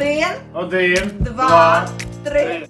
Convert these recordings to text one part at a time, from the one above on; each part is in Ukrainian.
Один, Один, два, три. три.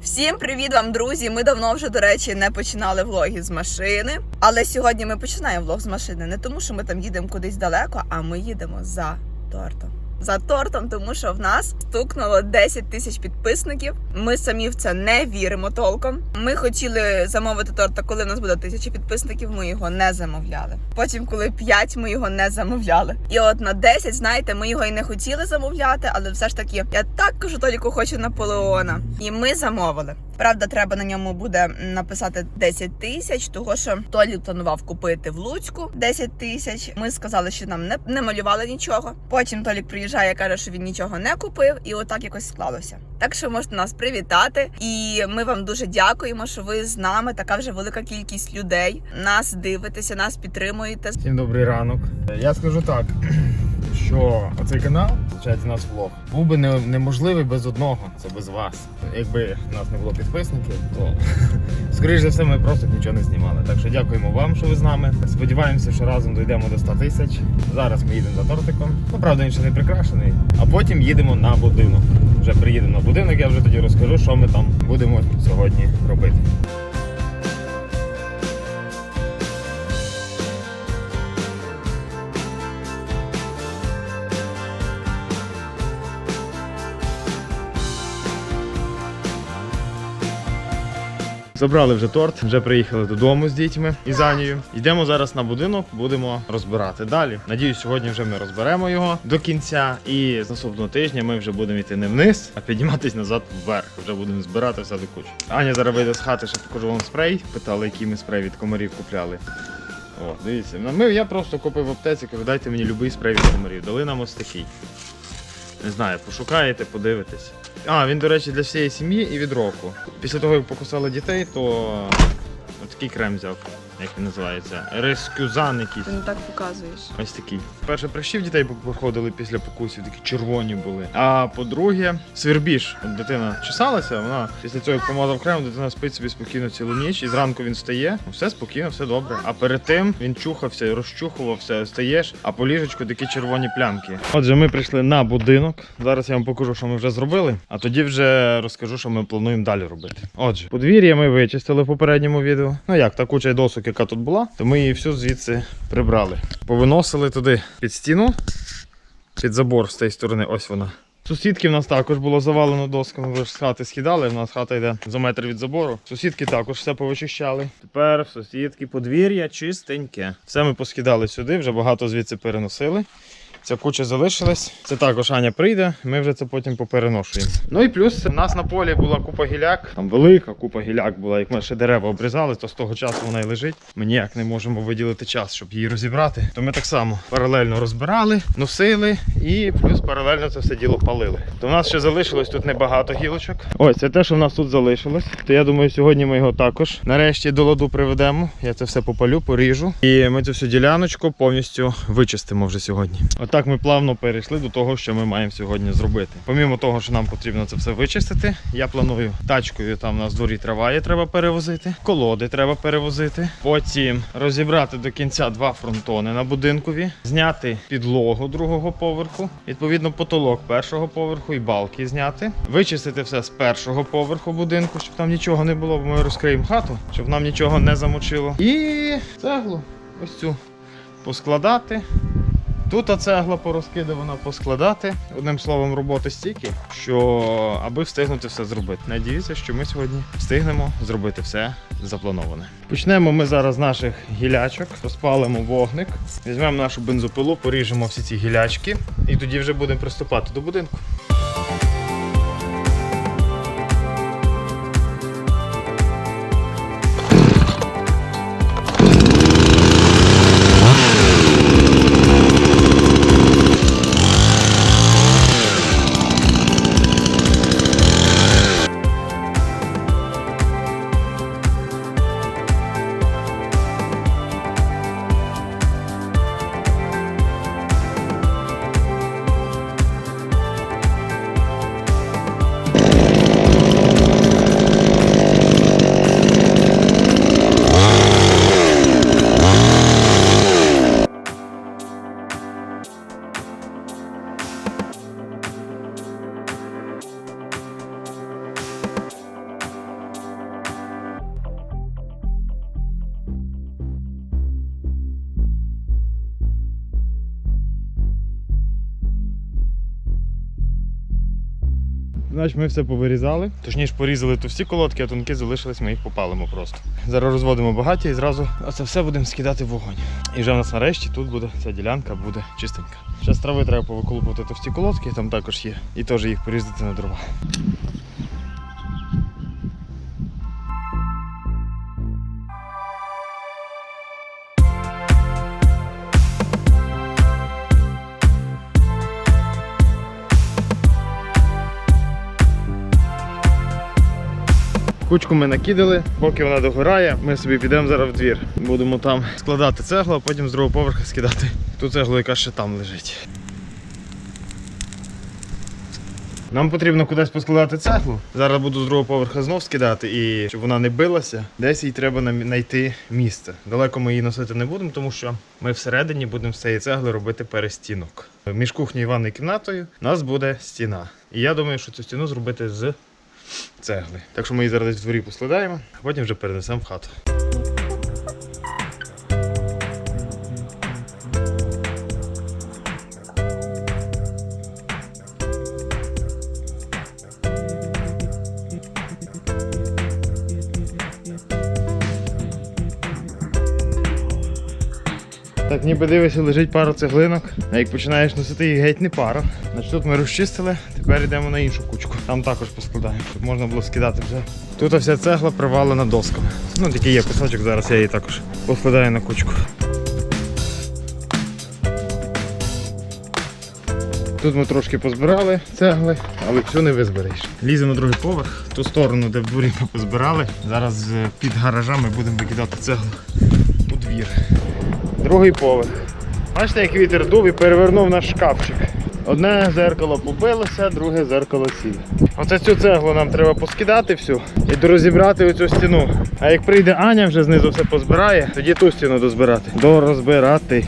Всім привіт вам, друзі! Ми давно вже, до речі, не починали влоги з машини. Але сьогодні ми починаємо влог з машини не тому, що ми там їдемо кудись далеко, а ми їдемо за тортом. За тортом, тому що в нас стукнуло 10 тисяч підписників. Ми самі в це не віримо толком. Ми хотіли замовити торт, коли в нас буде тисяча підписників, ми його не замовляли. Потім, коли 5, ми його не замовляли. І от на 10, знаєте, ми його і не хотіли замовляти, але все ж таки, я так кажу, Толіку хочу Наполеона. І ми замовили. Правда, треба на ньому буде написати 10 тисяч, того що Толі планував купити в Луцьку 10 тисяч. Ми сказали, що нам не, не малювали нічого. Потім Толік приїжджає, каже, що він нічого не купив, і отак якось склалося. Так що можете нас привітати, і ми вам дуже дякуємо, що ви з нами. Така вже велика кількість людей. Нас дивитеся, нас підтримуєте. Всім добрий ранок. Я скажу так, що цей канал, виходить, наш влог, був би неможливий без одного, це без вас. Якби нас не було підписників, то скоріш за все ми просто б нічого не знімали. Так що дякуємо вам, що ви з нами. Сподіваємося, що разом дійдемо до 100 тисяч. Зараз ми їдемо за тортиком. Ну правда, він ще не прикрашений. А потім їдемо на будинок. Вже приїдемо на будинок, я вже тоді розкажу, що ми там будемо сьогодні робити. Забрали вже торт, вже приїхали додому з дітьми і за нею. Йдемо зараз на будинок, будемо розбирати далі. Надіюсь, сьогодні вже ми розберемо його до кінця. І з наступного тижня ми вже будемо йти не вниз, а підніматись назад вверх. Вже будемо збирати все до кучі. Аня зараз вийде з хати, ще покажу вам спрей. Питали, який ми спрей від комарів купляли. О, дивіться. Ну, Ми, я просто купив в аптеці, кажу, дайте мені будь-який спрей від комарів. Дали нам ось такий. Не знаю, пошукаєте, подивитесь. А, він, до речі, для всієї сім'ї і від року. Після того, як покусали дітей, то такий крем взяв, як він називається. Рескюзан якийсь. Ти не так показуєш. Ось такий. Перше прищів дітей проходили після покусів, такі червоні були. А по-друге, свірбіж. От дитина чесалася, вона після цього, як помазав крем, дитина спить собі спокійно цілу ніч, і зранку він встає. Все спокійно, все добре. А перед тим він чухався розчухувався, встаєш, а по ліжечку такі червоні плямки. Отже, ми прийшли на будинок. Зараз я вам покажу, що ми вже зробили, а тоді вже розкажу, що ми плануємо далі робити. Отже, подвір'я ми вичистили в попередньому відео. Ну як, та куча досок, яка тут була, то ми її всю звідси прибрали. Повиносили туди під стіну, під забор з тієї сторони, ось вона. Сусідки в нас також було завалено досками, ви ж з хати скидали, в нас хата йде за метр від забору. Сусідки також все повичищали. Тепер сусідки подвір'я чистеньке. Все ми поскидали сюди, вже багато звідси переносили. Ця куча залишилась. Це також Аня прийде, ми вже це потім попереношуємо. Ну і плюс у нас на полі була купа гіляк. Там велика купа гіляк була. Як ми ще дерева обрізали, то з того часу вона і лежить. Ми ніяк не можемо виділити час, щоб її розібрати. То ми так само паралельно розбирали, носили і плюс паралельно це все діло палили. То в нас ще залишилось тут небагато гілочок. Ось це те, що в нас тут залишилось. То я думаю, сьогодні ми його також нарешті до ладу приведемо. Я це все попалю, поріжу. І ми цю всю діляночку повністю вичистимо вже сьогодні. Отак ми плавно перейшли до того, що ми маємо сьогодні зробити. Помімо того, що нам потрібно це все вичистити, я планую тачкою. Там в дворі трава є, треба перевозити, колоди треба перевозити. Потім розібрати до кінця два фронтони на будинкові, зняти підлогу другого поверху, відповідно, потолок першого поверху і балки зняти, вичистити все з першого поверху будинку, щоб там нічого не було, бо ми розкриємо хату, щоб нам нічого не замочило. І цеглу ось цю поскладати. Тут цегла порозкидувана поскладати. Одним словом, роботи стільки, що аби встигнути все зробити. Надіюся, що ми сьогодні встигнемо зробити все заплановане. Почнемо ми зараз з наших гілячок, розпалимо вогник, візьмемо нашу бензопилу, поріжемо всі ці гілячки і тоді вже будемо приступати до будинку. Значить, ми все повирізали. Точніше, порізали товсті колодки, а тонкі залишились, ми їх попалимо просто. Зараз розводимо багаття і зразу це все будемо скидати в вогонь. І вже в нас нарешті тут буде ця ділянка буде чистенька. Зараз трави треба повиколупувати товсті колодки, там також є. І теж їх порізати на дрова. Кучку ми накидали, поки вона догорає, ми собі підемо зараз в двір. Будемо там складати цеглу, а потім з другого поверха скидати ту цеглу, яка ще там лежить. Нам потрібно кудись поскладати цеглу. Зараз буду з другого поверха знов скидати, і щоб вона не билася, десь їй треба знайти місце. Далеко ми її носити не будемо, тому що ми всередині будемо з цієї цегли робити перестінок. Між кухнею і ванною кімнатою у нас буде стіна. І я думаю, що цю стіну зробити з цегли. Так що ми її зараз в дворі поскладаємо, а потім вже перенесемо в хату. Так, ніби дивишся, лежить пара цеглинок. А як починаєш носити їх геть не пара. Значить тут ми розчистили, тепер йдемо на іншу кучку. Там також поскладаємо, щоб можна було скидати вже. Тут вся цегла привалена досками. Ну такий є кусочок, зараз я її також поскладаю на кучку. Тут ми трошки позбирали цегли, але всю не визбереш. Ліземо другий поверх, ту сторону, де в дворі ми позбирали. Зараз е, під гаражами будемо викидати цеглу у двір. Другий поверх. Бачите, як вітер дув і перевернув наш шкафчик. Одне зеркало побилося, друге зеркало ціле. Оце цю цеглу нам треба поскидати всю і дорозібрати оцю стіну. А як прийде Аня, вже знизу все позбирає, тоді ту стіну дозбирати. Дорозбирати.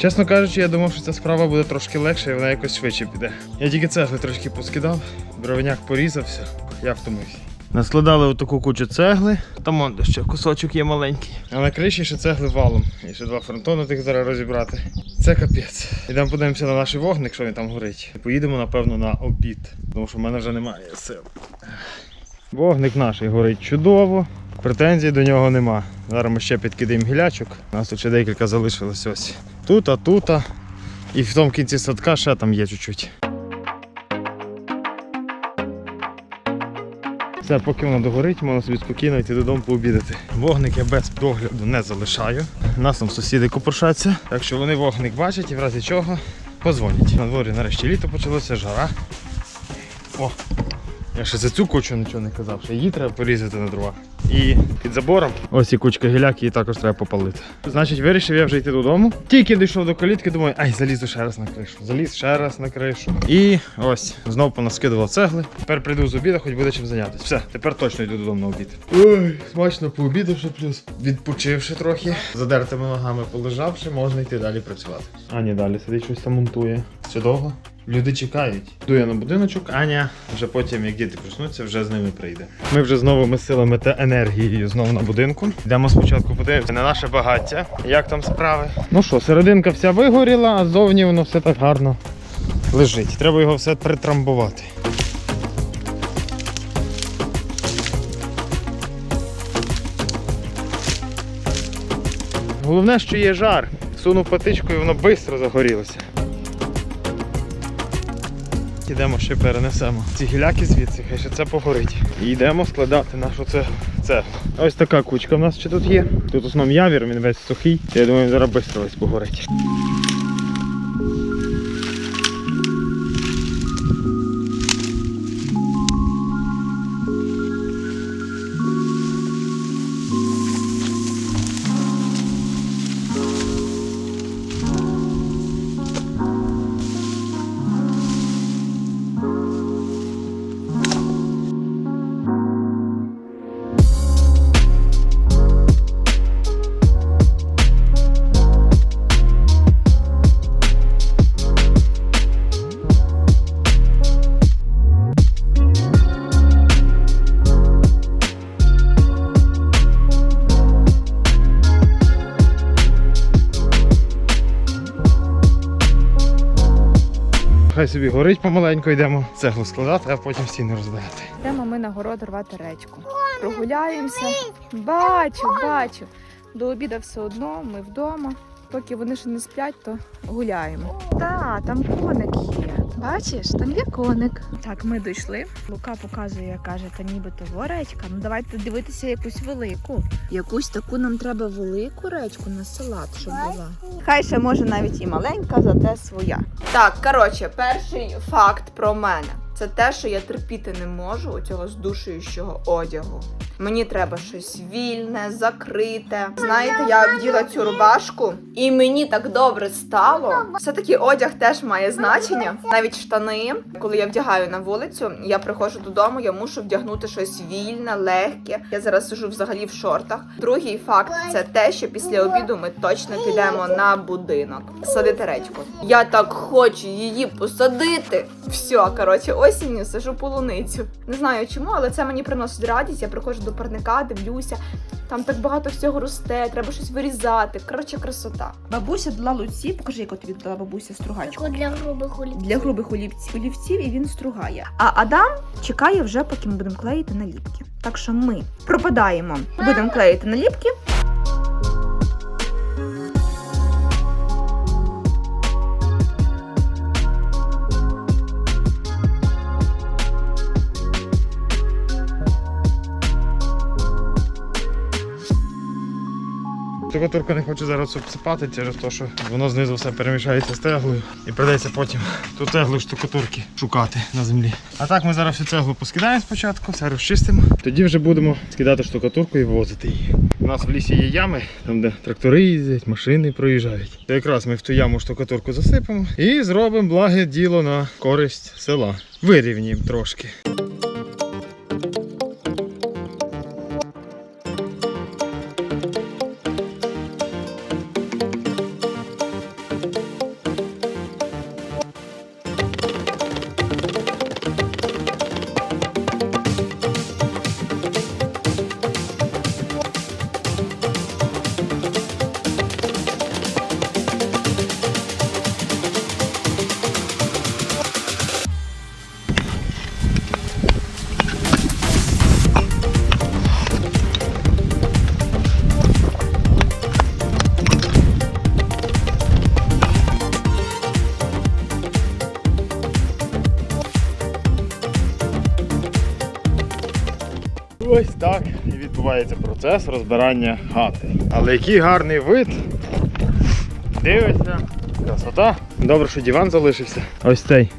Чесно кажучи, я думав, що ця справа буде трошки легше і вона якось швидше піде. Я тільки цегли трошки поскидав, дровиняк порізався, я втомився. Наскладали отаку кучу цегли, там он ще кусочок є маленький. А на криші ще цегли валом. І ще два фронтони тих зараз розібрати. Це капець. Ідемо подивимося на наш вогник, що він там горить. І поїдемо, напевно, на обід, тому що в мене вже немає сил. Вогник наш горить чудово, претензій до нього нема. Зараз ми ще підкидаємо гілячок. У нас тут ще декілька залишилось ось. Тут, а тут. а. І в тому кінці садка ще там є чуть-чуть. Все, поки воно догорить, можна собі спокійно йти додому пообідати. Вогник я без догляду не залишаю. У нас там сусіди копошаться, так що вони вогник бачать і в разі чого позвонять. На дворі нарешті літо почалося, жара. О, я ще за цю кучу нічого не казав, що її треба порізати на дрова. І під забором ось і кучка гіляк, її також треба попалити. Значить, вирішив я вже йти додому. Тільки дійшов до калітки, думаю, ай, залізу ще раз на кришу. Заліз ще раз на кришу. І ось знов понаскидував цегли. Тепер прийду з обіду, хоч буде чим зайнятися. Все, тепер точно йду додому на обід. Ой, смачно пообідавши плюс. Відпочивши трохи, задертими ногами полежавши, можна йти далі працювати. Аня далі сидить, щось там монтує. Все довго. Люди чекають. Йду я на будиночок, Аня вже потім, як діти проснуться, вже з ними прийде. Ми вже з новими силами та енергією знову на будинку. Йдемо спочатку подивимося на наше багаття. Як там справи? Ну що, серединка вся вигоріла, а ззовні воно все так гарно лежить. Треба його все притрамбувати. Головне, що є жар. Сунув патичкою, воно швидко загорілося. Йдемо ще перенесемо ці гіляки звідси, хай ще це погорить. І йдемо складати нашу цеглу. цеглу. Ось така кучка в нас ще тут є. Тут в основному явір, він весь сухий. Я думаю, він зараз швидко весь погорить. Собі горить помаленьку, йдемо цеглу складати, а потім стіни розбирати. Йдемо ми на город рвати речку. Прогуляємося. Бачу, бачу. До обіду все одно, ми вдома. Поки вони ще не сплять, то гуляємо. Так, там коник є. Бачиш, там є коник. Так, ми дійшли. Лука показує, каже, та нібито во речка. Ну давайте дивитися якусь велику. Якусь таку нам треба велику речку на салат, щоб була. Хай ще може навіть і маленька, зате своя. Так, коротше, перший факт про мене. Це те, що я терпіти не можу у цього здушуючого одягу. Мені треба щось вільне, закрите. Знаєте, я вділа цю рубашку, і мені так добре стало. Все-таки одяг теж має значення. Навіть штани, коли я вдягаю на вулицю, я приходжу додому, я мушу вдягнути щось вільне, легке. Я зараз сижу взагалі в шортах. Другий факт це те, що після обіду ми точно підемо на будинок садити редьку. Я так хочу її посадити. Все, коротше, осінню сажу полуницю. Не знаю чому, але це мені приносить радість. Я приходжу до парника, дивлюся. Там так багато всього росте, треба щось вирізати. Коротше, красота. Бабуся дала луці, покажи, яку тобі дала бабуся стругачку. Таку для грубих олівців. Для грубих олівців, олівців і він стругає. А Адам чекає вже, поки ми будемо клеїти наліпки. Так що ми пропадаємо, будемо клеїти наліпки. Штукатурку не хочу зараз обсипати через те, що воно знизу все перемішається з теглою і придеться потім ту теглу штукатурки шукати на землі. А так ми зараз всю цеглу поскидаємо спочатку, все розчистимо. Тоді вже будемо скидати штукатурку і вивозити її. У нас в лісі є ями, там де трактори їздять, машини проїжджають. То якраз ми в ту яму штукатурку засипемо і зробимо благе діло на користь села. Вирівнюємо трошки. Процес розбирання хати. Але який гарний вид. Дивиться. Красота. Добре, що диван залишився. Ось цей.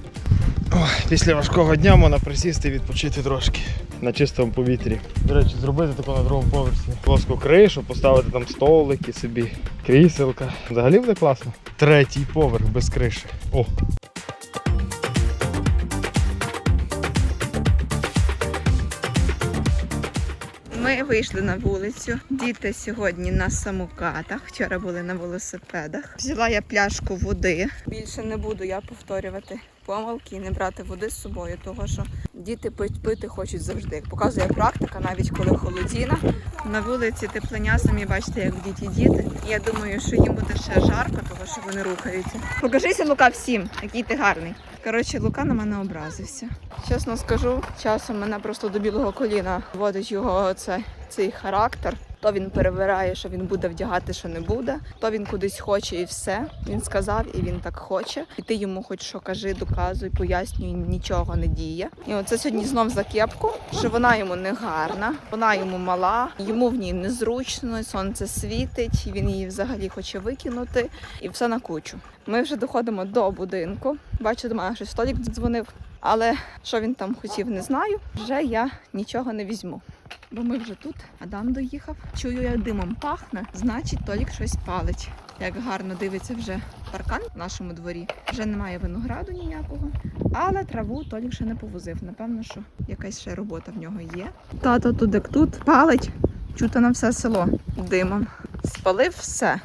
Ой, після важкого дня можна присісти і відпочити трошки на чистому повітрі. До речі, зробити таку на другому поверсі плоску кришу, поставити там столики собі, кріселка. Взагалі буде класно. Третій поверх без криші. О, Ми вийшли на вулицю. Діти сьогодні на самокатах. Вчора були на велосипедах. Взяла я пляшку води. Більше не буду я повторювати помилки і не брати води з собою, того що діти пить- пити хочуть завжди. Показує практика, навіть коли холодіна. На вулиці теплення, самі бачите, як діти діти. Я думаю, що їм буде ще жарко, того що вони рухаються. Покажися, Лука, всім, який ти гарний. Коротше, Лука на мене образився. Чесно скажу, часом мене просто до білого коліна водить його це, цей характер. То він перевирає, що він буде вдягати, що не буде, то він кудись хоче і все. Він сказав, і він так хоче. І ти йому хоч що кажи, доказуй, пояснюй, нічого не діє. І оце сьогодні знов за кепку, що вона йому не гарна, вона йому мала, йому в ній незручно, сонце світить, він її взагалі хоче викинути, і все на кучу. Ми вже доходимо до будинку. Бачу, до мене щось столік дзвонив. Але що він там хотів, не знаю. Вже я нічого не візьму. Бо ми вже тут, Адам доїхав. Чую, як димом пахне, значить, Толік щось палить. Як гарно дивиться вже паркан в нашому дворі. Вже немає винограду ніякого. Але траву Толік ще не повозив. Напевно, що якась ще робота в нього є. Тато тут тут палить. Чути на все село димом. Спалив все.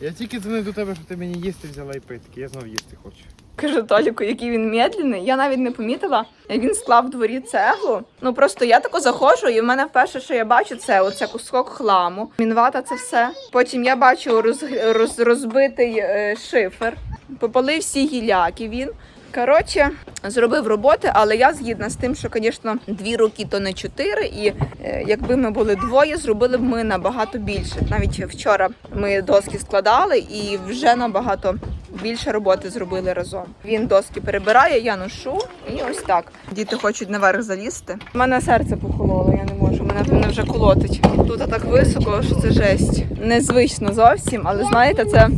Я тільки дзвонив до тебе, що ти мені їсти взяла і питки. Я знов їсти хочу. Кажу Толіку, який він медленний. Я навіть не помітила, він склав в дворі цеглу. Ну просто я тако заходжу, і в мене перше, що я бачу, це оце кусок хламу. Мінвата це все. Потім я бачу роз, роз, розбитий е, шифер. Попалив всі гіляки він. Коротше, зробив роботи, але я згідна з тим, що, звісно, дві руки то не чотири, і е, якби ми були двоє, зробили б ми набагато більше. Навіть вчора ми доски складали і вже набагато більше роботи зробили разом. Він доски перебирає, я ношу, і ось так. Діти хочуть наверх залізти. У мене серце похололо, я не можу. Мене, мене вже колотить. Тут так високо, що це жесть. Незвично зовсім, але знаєте, це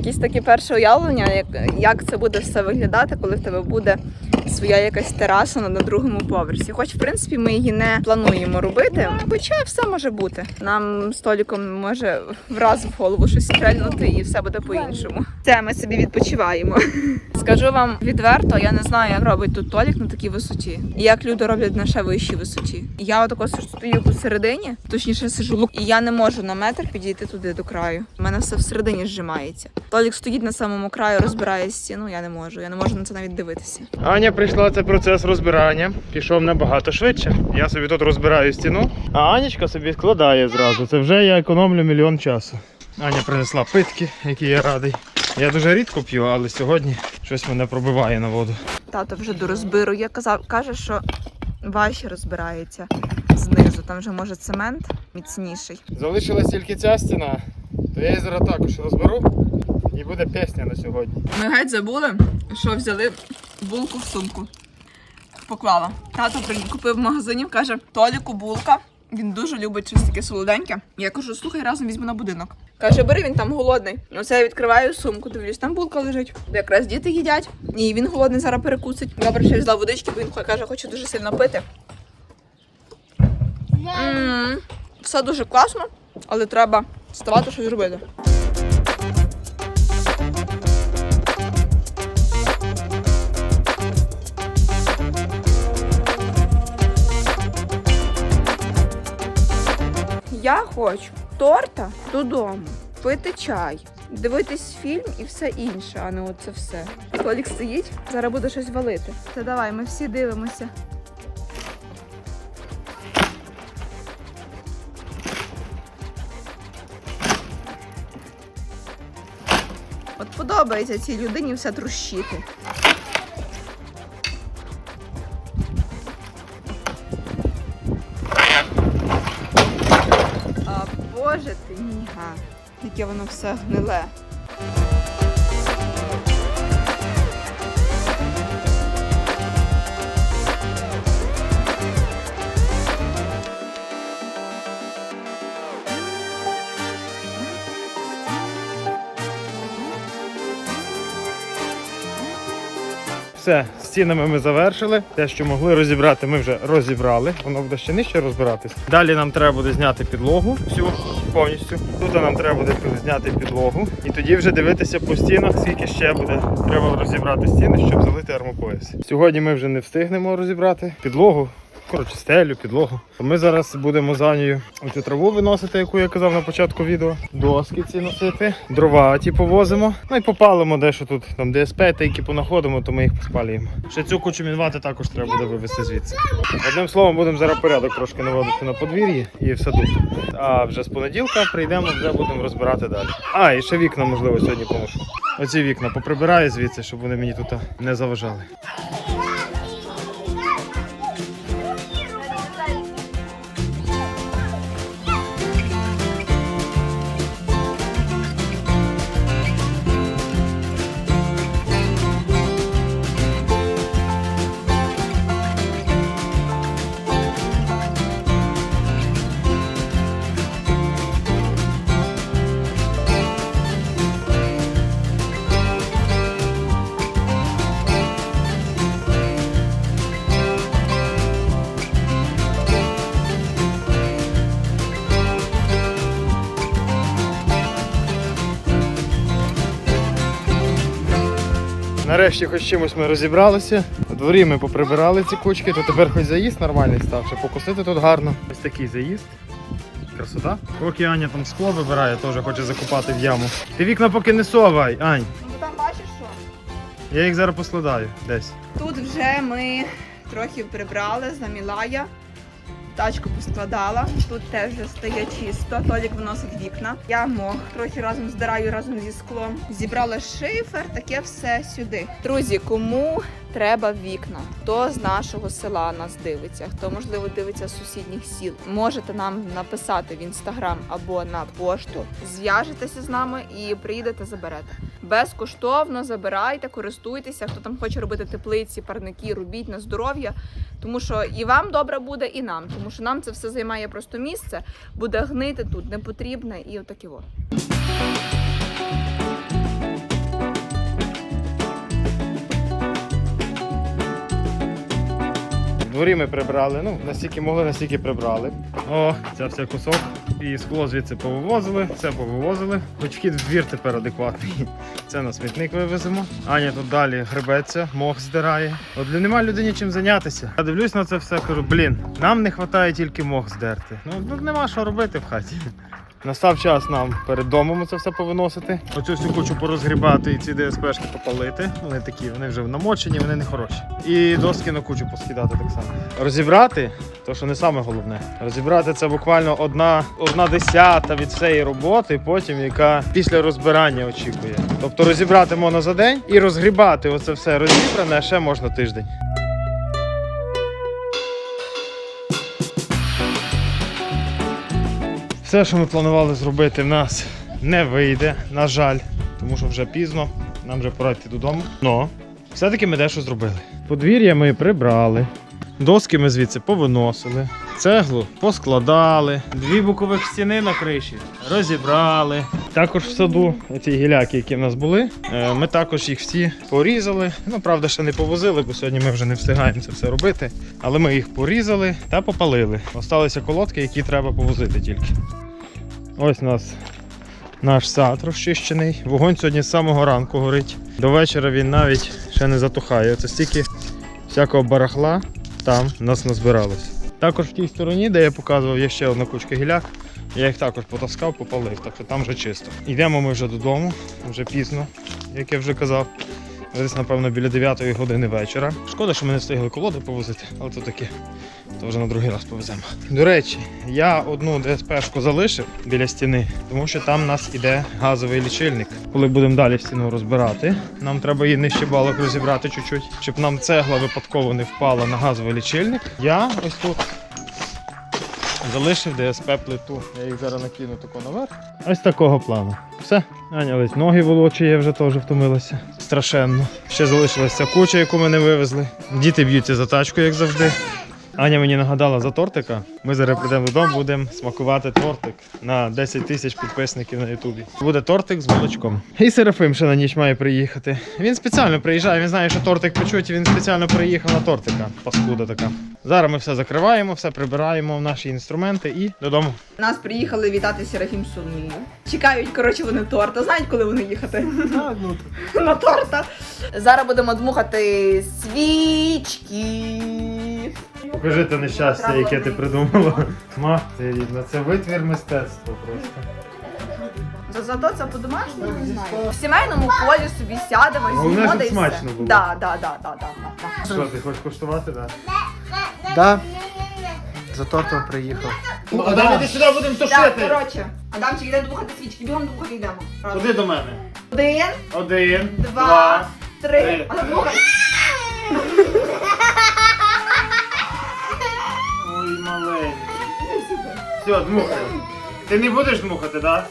якісь такі перше уявлення, як, як це буде все виглядати, коли в тебе буде своя якась тераса на, на другому поверсі. Хоч, в принципі, ми її не плануємо робити, хоча все може бути. Нам століком може враз в голову щось стрельнути і все буде по-іншому. Це ми собі відпочиваємо. Скажу вам відверто, я не знаю, як робить тут Толік на такій висоті, і як люди роблять на ще вищій висоті. Я отако стою посередині, точніше сижу і я не можу на метр підійти туди до краю. У мене все всередині зжимається. Толік стоїть на самому краю, розбирає стіну. Я не можу. Я не можу на це навіть дивитися. Аня прийшла, це процес розбирання. Пішов набагато швидше. Я собі тут розбираю стіну, а Анічка собі складає зразу. Це вже я економлю мільйон часу. Аня принесла питки, які я радий. Я дуже рідко п'ю, але сьогодні щось мене пробиває на воду. Тато вже до розбиру. Я казав, каже, що важче розбирається знизу. Там вже може цемент міцніший. Залишилась тільки ця стіна, то я її зараз також розберу і буде пісня на сьогодні. Ми геть забули, що взяли булку в сумку. Поклала. Тато купив в магазині, каже, Толіку булка. Він дуже любить щось таке солоденьке. Я кажу, слухай, разом візьму на будинок. Каже, бери, він там голодний. Оце я відкриваю сумку, дивлюсь, там булка лежить. Якраз діти їдять. І він голодний зараз перекусить. Добре, що я взяла водички, бо він каже, хоче дуже сильно пити. м Все дуже класно, але треба вставати щось робити. Я хочу торта додому, пити чай, дивитись фільм і все інше, а не оце все. Толік стоїть, зараз буде щось валити. Та давай, ми всі дивимося. От подобається цій людині все трущити. Яке воно все гниле. Все, стінами ми завершили. Те, що могли розібрати, ми вже розібрали. Воно буде ще нижче розбиратись. Далі нам треба буде зняти підлогу всю повністю. Тут нам треба буде зняти підлогу. І тоді вже дивитися по стінах, скільки ще буде. Треба розібрати стіни, щоб залити армопояс. Сьогодні ми вже не встигнемо розібрати підлогу. Коротше, стелю, підлогу. Ми зараз будемо за нею оцю траву виносити, яку я казав на початку відео. Доски ці носити, дрова ті повозимо. Ну і попалимо дещо тут, там ДСП, та які понаходимо, то ми їх поспалюємо. Ще цю кучу мінвати також треба буде вивезти звідси. Одним словом, будемо зараз порядок трошки наводити на подвір'ї і все тут. А вже з понеділка прийдемо, вже будемо розбирати далі. А, і ще вікна, можливо, сьогодні поношу. Оці вікна поприбираю звідси, щоб вони мені тут не заважали. Нарешті хоч чимось ми розібралися. У дворі ми поприбирали ці кучки, то тепер хоч заїзд нормальний став, щоб покусити тут гарно. Ось такий заїзд. Красота. Поки Аня там скло вибирає, теж хоче закопати в яму. Ти вікна поки не совай, Ань. Ну там бачиш що? Я їх зараз поскладаю десь. Тут вже ми трохи прибрали, заміла я. Тачку поскладала. Тут теж вже стає чисто. Толік виносить вікна. Я мох трохи разом здираю разом зі склом. Зібрала шифер, таке все сюди. Друзі, кому треба вікна? Хто з нашого села нас дивиться? Хто можливо дивиться з сусідніх сіл? Можете нам написати в інстаграм або на пошту. Зв'яжетеся з нами і приїдете, заберете. Безкоштовно забирайте, користуйтеся. Хто там хоче робити теплиці, парники, робіть на здоров'я. Тому що і вам добре буде, і нам. Тому що нам це все займає просто місце, буде гнити тут, не потрібне, і отакі от. Дворі ми прибрали. Ну, настільки могли, настільки прибрали. О, це все кусок. І скло звідси повивозили, все повивозили. Хоч вхід в двір тепер адекватний. Це на смітник вивеземо. Аня тут далі гребеться, мох здирає. От нема людині чим зайнятися. Я дивлюсь на це все, кажу, блін, нам не вистачає тільки мох здерти. Ну тут нема що робити в хаті. Настав час нам перед домом це все повиносити. Оцю всю кучу порозгрібати і ці ДСПшки попалити. Вони такі, вони вже намочені, вони не хороші. І доски на кучу поскидати так само. Розібрати, то що не саме головне. Розібрати це буквально одна, одна десята від всієї роботи, потім яка після розбирання очікує. Тобто розібрати можна за день і розгрібати оце все розібране ще можна тиждень. Все, що ми планували зробити, в нас не вийде, на жаль, тому що вже пізно, нам вже пора йти додому. Но все-таки ми дещо зробили. Подвір'я ми прибрали, доски ми звідси повиносили, цеглу поскладали, дві бокових стіни на криші розібрали. Також в саду ці гіляки, які в нас були, е, ми також їх всі порізали. Ну, правда, ще не повозили, бо сьогодні ми вже не встигаємо це все робити. Але ми їх порізали та попалили. Осталися колодки, які треба повозити тільки. Ось у нас наш сад розчищений. Вогонь сьогодні з самого ранку горить. До вечора він навіть ще не затухає. Це стільки всякого барахла там нас назбиралось. Також в тій стороні, де я показував, є ще одна кучка гіляк. Я їх також потаскав, попалив, так що там вже чисто. Йдемо ми вже додому, вже пізно, як я вже казав. Десь, напевно, біля 9 години вечора. Шкода, що ми не встигли колоди повозити, але то таке. То вже на другий раз повеземо. До речі, я одну ДСПшку залишив біля стіни, тому що там у нас іде газовий лічильник. Коли будемо далі стіну розбирати, нам треба її нижче балок розібрати чуть-чуть, щоб нам цегла випадково не впала на газовий лічильник. Я ось тут залишив ДСП плиту. Я їх зараз накину тако наверх. Ось такого плану. Все, Аня ось ноги волочує, вже теж втомилася. Страшенно. Ще залишилася куча, яку ми не вивезли. Діти б'ються за тачку, як завжди. Аня мені нагадала за тортика. Ми зараз прийдемо додому, будемо смакувати тортик на 10 тисяч підписників на Ютубі. Буде тортик з молочком. І Серафим ще на ніч має приїхати. Він спеціально приїжджає, він знає, що тортик печуть, і він спеціально приїхав на тортика. Паскуда така. Зараз ми все закриваємо, все прибираємо в наші інструменти і додому. Нас приїхали вітати Серафім Соломію. Чекають, коротше, вони торта. Знають, коли вони їхати? На торта. Зараз будемо дмухати свічки. Покажи те нещастя, яке ти придумала. Мати рідна, це витвір мистецтва просто. За- Зато це по-домашньому не знаю. В сімейному колі собі сядемо і Головне, з'їмо щоб да смачно було. Да, да, да, да, да, да. Що, ти хочеш куштувати, так? Да. За тортом приїхав. Ну, а далі сюди будемо Так, коротше, Адамчик, йде дмухати свічки, бігом дмухати йдемо. Разом. Куди до мене? Один, Один, два, три. три. А дмухай. Маленький. Все, дмухай. Ти не будеш дмухати, так?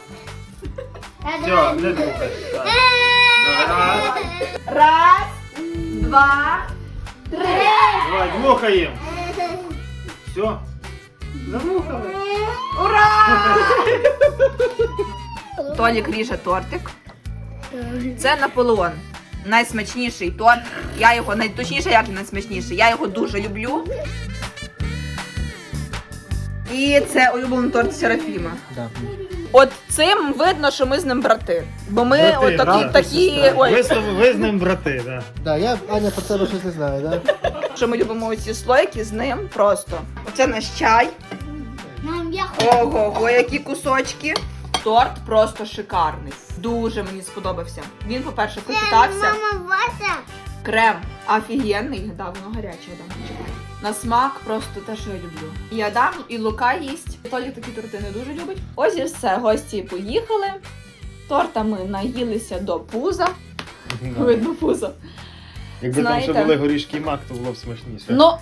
Все, не дмухай. Раз, Раз, два, три. давай, дмухаємо. Все. Замухали. Ура! Толік ріже тортик. Це Наполеон. Найсмачніший торт. Я його найточніше, як і найсмачніший. Я його дуже люблю. І це улюблений торт Серафіма. Да. От цим видно, що ми з ним брати. Бо ми Брати, от такі, брат такі сестра. ой, Ви, з ви з ним брати, так. Да, я Аня про тебе щось не знаю, да? що ми любимо оці слойки з ним просто. Оце наш чай. Мам, я Ого, які кусочки. Торт просто шикарний. Дуже мені сподобався. Він, по-перше, пропитався. Мама, Вася. Крем офігенний. Да, воно гаряче, да, чекай. На смак просто те, що я люблю. І Адам, і Лука їсть. Толік такі торти не дуже любить. Ось і все, гості поїхали. Торта ми наїлися до пуза. Видно пузо. Якби там ще були горішки і мак, то було б смачніше. Ну,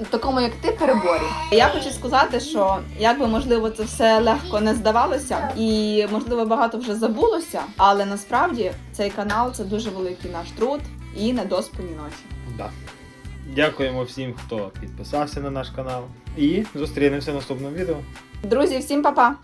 в такому як ти переборі. Я хочу сказати, що як би можливо це все легко не здавалося, і можливо багато вже забулося, але насправді цей канал це дуже великий наш труд і недоспані ночі. Да. Дякуємо всім, хто підписався на наш канал. І зустрінемося в наступному відео. Друзі, всім па-па!